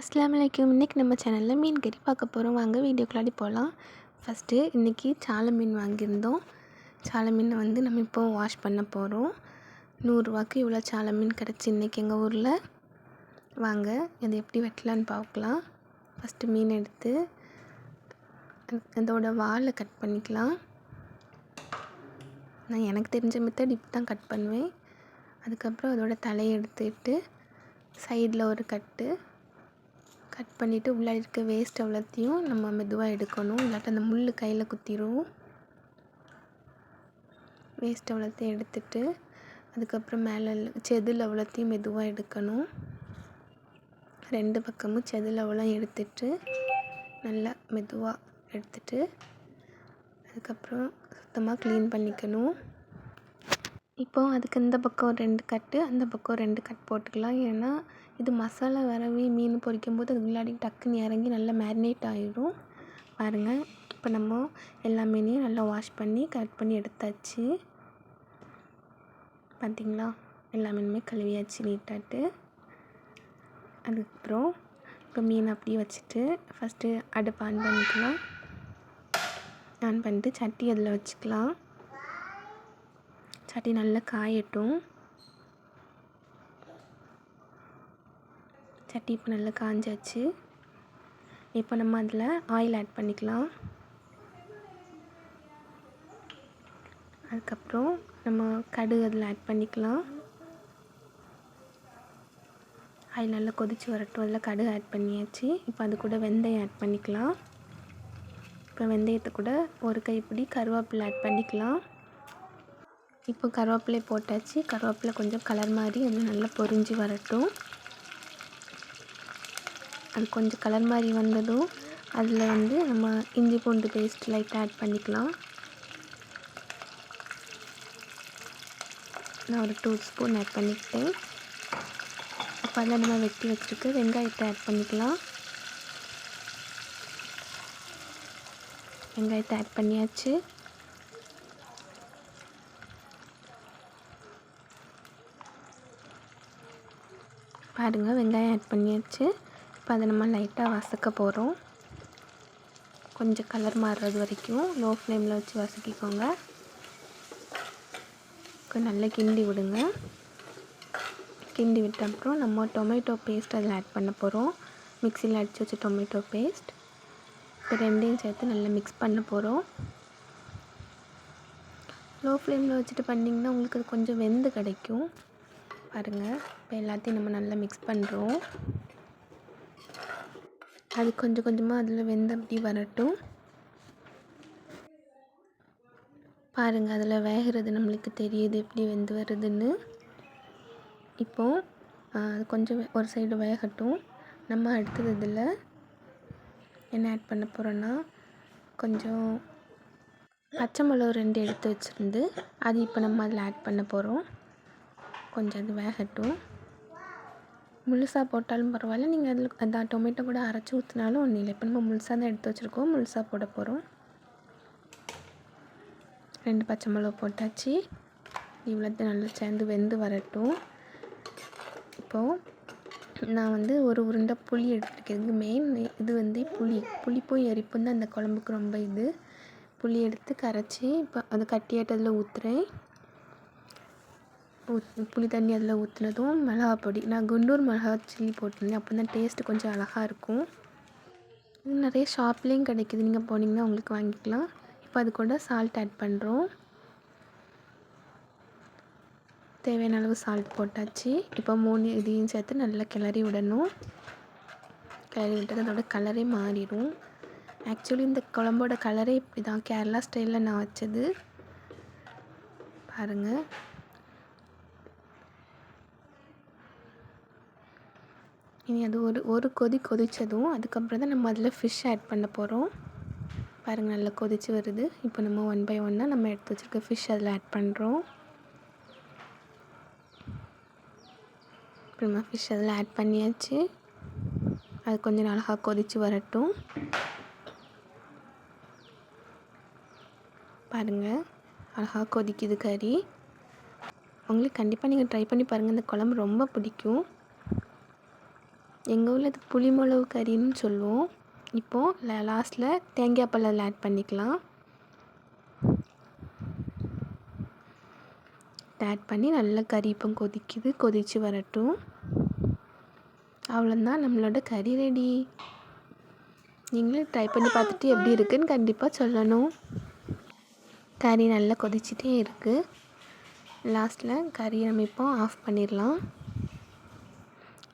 அஸ்லாம் வலைக்கும் இன்றைக்கி நம்ம சேனலில் மீன் கறி பார்க்க போகிறோம் வாங்க வீடியோக்குள்ளாடி போகலாம் ஃபஸ்ட்டு இன்றைக்கி சாலை மீன் வாங்கியிருந்தோம். சாலை மீனை வந்து நம்ம இப்போ வாஷ் பண்ண போகிறோம் நூறுரூவாக்கு இவ்வளோ சாலை மீன் கிடச்சி இன்றைக்கி எங்கள் ஊரில்? வாங்க அதை எப்படி வெட்டலான்னு பார்க்கலாம். ஃபஸ்ட்டு மீன் எடுத்து அதோட வாலை கட் பண்ணிக்கலாம். நான் எனக்கு தெரிஞ்ச மெத்தட் இப்படி தான் கட் பண்ணுவேன். அதுக்கப்புறம் அதோட தலையை எடுத்துக்கிட்டு சைடில் ஒரு கட்டு கட் பண்ணிவிட்டு உள்ளே இருக்க வேஸ்ட் அவ்வளோத்தையும் நம்ம மெதுவாக எடுக்கணும். இல்லாட்டி அந்த முள் கையில் குத்திரும். வேஸ்ட் அவ்வளோத்தையும் எடுத்துட்டு அதுக்கப்புறம் மேலே செதில் அவ்வளோத்தையும் மெதுவாக எடுக்கணும். ரெண்டு பக்கமும் செதில் அவ்வளோ எடுத்துட்டு நல்லா மெதுவாக எடுத்துட்டு அதுக்கப்புறம் சுத்தமாக க்ளீன் பண்ணிக்கணும். இப்போ அதுக்கு இந்த பக்கம் ரெண்டு கட்டு அந்த பக்கம் ரெண்டு கட் போட்டுக்கலாம். ஏன்னா இது மசாலா வரவி மீன் பொரிக்கும் போது அது உள்ளாடி டக்குன்னு இறங்கி நல்லா மேரினேட் ஆகிடும் பாருங்கள் இப்போ நம்ம எல்லா மீனையும் நல்லா வாஷ் பண்ணி கட் பண்ணி எடுத்தாச்சு. பார்த்திங்களா எல்லா மீனுமே கழுவியாச்சு நீட்டாட்டு அதுக்கப்புறம் இப்போ மீன் அப்படியே வச்சுட்டு ஃபஸ்ட்டு அடுப்பு ஆன் பண்ணிக்கலாம். ஆன் பண்ணிட்டு சட்டி அதில் வச்சுக்கலாம். சட்டி நல்லா காயட்டும். சட்டி இப்போ நல்லா காஞ்சாச்சு. இப்போ நம்ம அதில் ஆயில் ஆட் பண்ணிக்கலாம். அதுக்கப்புறம் நம்ம கடுகு அதில் ஆட் பண்ணிக்கலாம். ஆயில் நல்லா கொதித்து வரட்டும். அதில் கடுகு ஆட் பண்ணியாச்சு. இப்போ அது கூட வெந்தயம் ஆட் பண்ணிக்கலாம். இப்போ வெந்தயத்தை கூட ஒரு கைப்பிடி கருவேப்பிலை ஆட் பண்ணிக்கலாம். இப்போ கருவேப்பிலை போட்டாச்சு. கருவேப்பிலை கொஞ்சம் கலர் மாதிரி அது நல்லா பொரிஞ்சு வரட்டும். அது கொஞ்சம் கலர் மாதிரி வந்ததும் அதில் வந்து நம்ம இஞ்சி பூண்டு பேஸ்ட் லைட்டாக ஆட் பண்ணிக்கலாம். நான் ஒரு டூ ஸ்பூன் ஆட் பண்ணிக்கிட்டேன். அப்போ அதை நம்ம வெட்டி வச்சுருக்கு வெங்காயத்தை ஆட் பண்ணிக்கலாம். வெங்காயத்தை ஆட் பண்ணியாச்சு. பாருங்கள் வெங்காயம் ஆட் பண்ணியாச்சு. இப்போ அதை நம்ம லைட்டாக வசக்க போகிறோம் கொஞ்சம் கலர் மாறுறது வரைக்கும். லோ ஃப்ளேமில் வச்சு வசக்கிக்கோங்க. நல்லா கிண்டி விடுங்க. கிண்டி விட்ட அப்புறம் நம்ம டொமேட்டோ பேஸ்ட் அதில் ஆட் பண்ண போகிறோம் மிக்சியில் அடித்து வச்ச டொமேட்டோ பேஸ்ட் இப்போ ரெண்டையும் சேர்த்து நல்லா மிக்ஸ் பண்ண போகிறோம் லோ ஃப்ளேமில் வச்சுட்டு பண்ணிங்கன்னா உங்களுக்கு அது கொஞ்சம் வெந்து கிடைக்கும். பாருங்கள் இப்போ எல்லாத்தையும் நம்ம நல்லா மிக்ஸ் பண்ணுறோம் அது கொஞ்சம் கொஞ்சமாக அதில் வெந்து அப்படி வரட்டும். பாருங்கள் அதில் வேகிறது நம்மளுக்கு தெரியுது எப்படி வெந்து வருதுன்னு. இப்போது அது கொஞ்சம் ஒரு சைடு வேகட்டும். நம்ம அடுத்தது இதில் என்ன ஆட் பண்ண போகிறோன்னா கொஞ்சம் பச்சை மிளகு ரெண்டு எடுத்து வச்சுருந்து அது இப்போ நம்ம அதில் ஆட் பண்ண போகிறோம் கொஞ்சம் அது வேகட்டும். முழுசாக போட்டாலும் பரவாயில்ல. நீங்கள் அதில் அந்த டொமேட்டோ கூட அரைச்சி ஊற்றினாலும் ஒன்றும் இல்லை. இப்போ நம்ம முழுசாக தான் எடுத்து வச்சுருக்கோம். முழுசாக போட போகிறோம் ரெண்டு பச்சை மிளகா போட்டாச்சு. இவ்வளோத்தையும் நல்லா சேர்ந்து வெந்து வரட்டும். இப்போது நான் வந்து ஒரு உருண்டை புளி எடுத்துருக்கேன். மெயின் இது வந்து புளி. புளிப்பும் எரிப்பும் தான் அந்த குழம்புக்கு ரொம்ப இது. புளி எடுத்து கரைச்சி இப்போ அது கட்டியாட்டதில் ஊற்றுறேன் ஊத் புளி தண்ணி அதில் ஊற்றுனதும் மிளகா பொடி நான் குண்டூர் மிளகா சில்லி போட்டிருந்தேன். அப்போ தான் டேஸ்ட்டு கொஞ்சம் அழகாக இருக்கும். இது நிறைய ஷாப்லேயும் கிடைக்கிது. நீங்கள் போனீங்கன்னா உங்களுக்கு வாங்கிக்கலாம். இப்போ அது கூட சால்ட் ஆட் பண்ணுறோம் தேவையான அளவு சால்ட் போட்டாச்சு. இப்போ மூணு இதையும் சேர்த்து நல்லா கிளறி விடணும். கிளறி விட்டது அதோட கலரே மாறிடும். ஆக்சுவலி இந்த குழம்போட கலரே இப்படி தான் கேரளா ஸ்டைலில் நான் வச்சது. பாருங்கள் இனி அது ஒரு ஒரு கொதி கொதித்ததும் அதுக்கப்புறம் தான் நம்ம அதில் ஃபிஷ் ஆட் பண்ண போகிறோம். பாருங்கள் நல்லா கொதித்து வருது. இப்போ நம்ம ஒன் பை ஒன்னாக நம்ம எடுத்து வச்சுருக்க ஃபிஷ் அதில் ஆட் பண்ணுறோம். இப்போ நம்ம ஃபிஷ் அதில் ஆட் பண்ணியாச்சு. அது கொஞ்சம் அழகாக கொதித்து வரட்டும். பாருங்கள் அழகாக கொதிக்குது கறி. உங்களுக்கு கண்டிப்பாக நீங்கள் ட்ரை பண்ணி பாருங்கள் இந்த குழம்பு ரொம்ப பிடிக்கும். எங்கள் ஊரில் இது புளிமிளகு கறின்னு சொல்லுவோம். இப்போது லாஸ்ட்டில் தேங்காய் பழம் அதில் ஆட் பண்ணிக்கலாம் ஆட் பண்ணி நல்லா கறி இப்போ கொதிக்குது கொதித்து வரட்டும். அவ்வளோதான் நம்மளோட கறி ரெடி நீங்களும் ட்ரை பண்ணி பார்த்துட்டு எப்படி இருக்குன்னு கண்டிப்பாக சொல்லணும். கறி நல்லா கொதிச்சிட்டே இருக்குது லாஸ்ட்டில் கறி நம்ம இப்போ ஆஃப் பண்ணிடலாம்.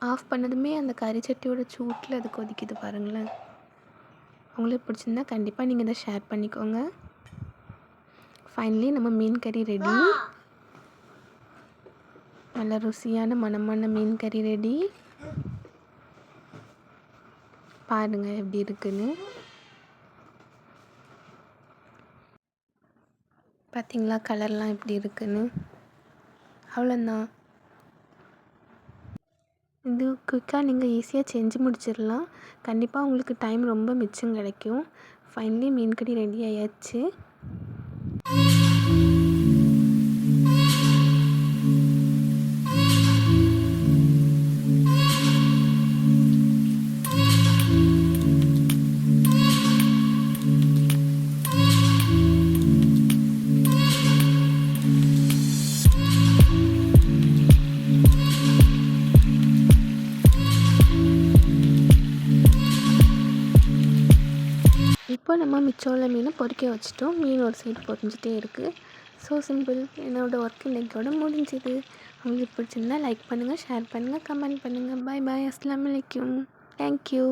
ஆஃப் பண்ணதுமே அந்த கறி சட்டியோட சூட்டில் அது கொதிக்குது பாருங்களேன். உங்களுக்கு பிடிச்சிருந்தா கண்டிப்பாக நீங்கள் இதை ஷேர் பண்ணிக்கோங்க. ஃபைனலி நம்ம மீன் கறி ரெடி நல்ல ருசியான மணமான மீன் கறி ரெடி பாருங்கள் எப்படி இருக்குன்னு. பார்த்தீங்களா கலர்லாம் எப்படி இருக்குன்னு? அவ்வளோதான் இது குயிக்காக நீங்கள் ஈஸியாக செஞ்சு முடிச்சிடலாம். கண்டிப்பாக உங்களுக்கு டைம் ரொம்ப மிச்சம் கிடைக்கும். ஃபைனலி மீன் கறி ரெடி ஆயாச்சு. இப்போ நம்ம மிச்சம் உள்ள மீனை பொறிக்க வச்சுட்டோம். மீன் ஒரு சைடு பொறிஞ்சிட்டே இருக்குது ஸோ சிம்பிள் என்னோடய ஒர்க் இன்றைக்கோட முடிஞ்சுது. உங்களுக்கு பிடிச்சிருந்தா லைக் பண்ணுங்கள் ஷேர் பண்ணுங்கள் கமெண்ட் பண்ணுங்கள் பாய் பாய் அஸ்லாம் வலைக்கும் தேங்க்யூ